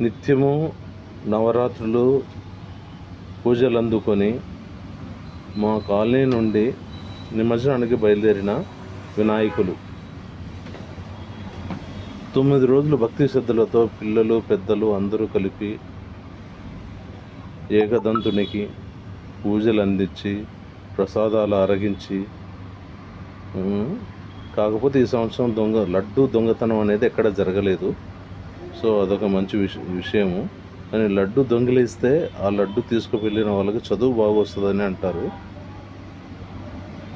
నిత్యము నవరాత్రులు పూజలు అందుకొని మా కాలనీ నుండి నిమజ్జనానికి బయలుదేరిన వినాయకులు. తొమ్మిది రోజులు భక్తి శ్రద్ధలతో పిల్లలు పెద్దలు అందరూ కలిపి ఏకదంతునికి పూజలు అందించి ప్రసాదాలు అరగించి కాకపోతే ఈ సంవత్సరం దొంగ లడ్డు దొంగతనం అనేది ఎక్కడ జరగలేదు. సో అదొక మంచి విష విషయము. కానీ లడ్డు దొంగిలిస్తే ఆ లడ్డు తీసుకువెళ్ళిన వాళ్ళకి చదువు బాగా వస్తుందని అంటారు.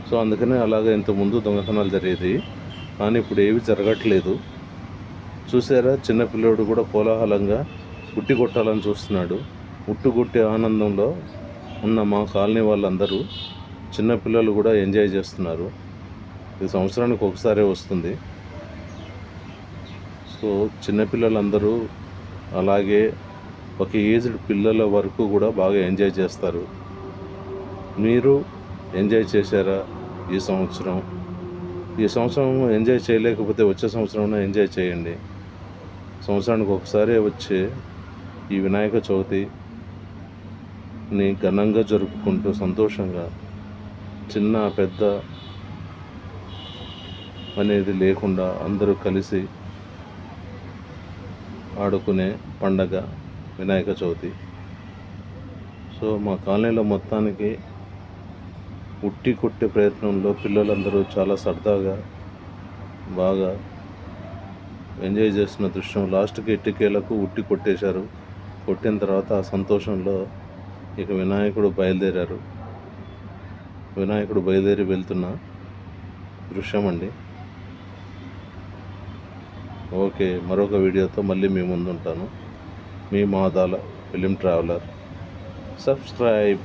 సో అందుకనే అలాగే ఇంతకుముందు దొంగతనాలు జరిగేది. కానీ ఇప్పుడు ఏవి జరగట్లేదు. చూసారా? చిన్నపిల్లోడు కూడా కోలాహలంగా ఉట్టి కొట్టాలని చూస్తున్నాడు. ఉట్టు కొట్టే ఆనందంలో ఉన్న మా కాలనీ వాళ్ళందరూ చిన్నపిల్లలు కూడా ఎంజాయ్ చేస్తున్నారు. ఇది సంవత్సరానికి ఒకసారి వస్తుంది. సో చిన్నపిల్లలందరూ అలాగే ఒక ఏజ్డ్ పిల్లల వరకు కూడా బాగా ఎంజాయ్ చేస్తారు. మీరు ఎంజాయ్ చేశారా ఈ సంవత్సరం? ఈ సంవత్సరం ఎంజాయ్ చేయలేకపోతే వచ్చే సంవత్సరం ఎంజాయ్ చేయండి. సంవత్సరానికి ఒకసారి వచ్చే ఈ వినాయక చవితిని ఘనంగా జరుపుకుంటూ సంతోషంగా చిన్న పెద్ద అనేది లేకుండా అందరూ కలిసి ఆడుకునే పండగ వినాయక చవితి. సో మా కాలనీలో మొత్తానికి ఉట్టి కొట్టే ప్రయత్నంలో పిల్లలందరూ చాలా సరదాగా బాగా ఎంజాయ్ చేస్తున్న దృశ్యం. లాస్ట్కి ఎట్టికేలకు ఉట్టి కొట్టేశారు. కొట్టిన తర్వాత ఆ సంతోషంలో ఇక వినాయకుడు బయలుదేరారు. వినాయకుడు బయలుదేరి వెళ్తున్న దృశ్యం అండి ఓకే మరొక వీడియోతో మళ్ళీ మీ ముందు ఉంటాను మీ మాదాల ఫిలిం ట్రావెలర్. సబ్స్క్రైబ్.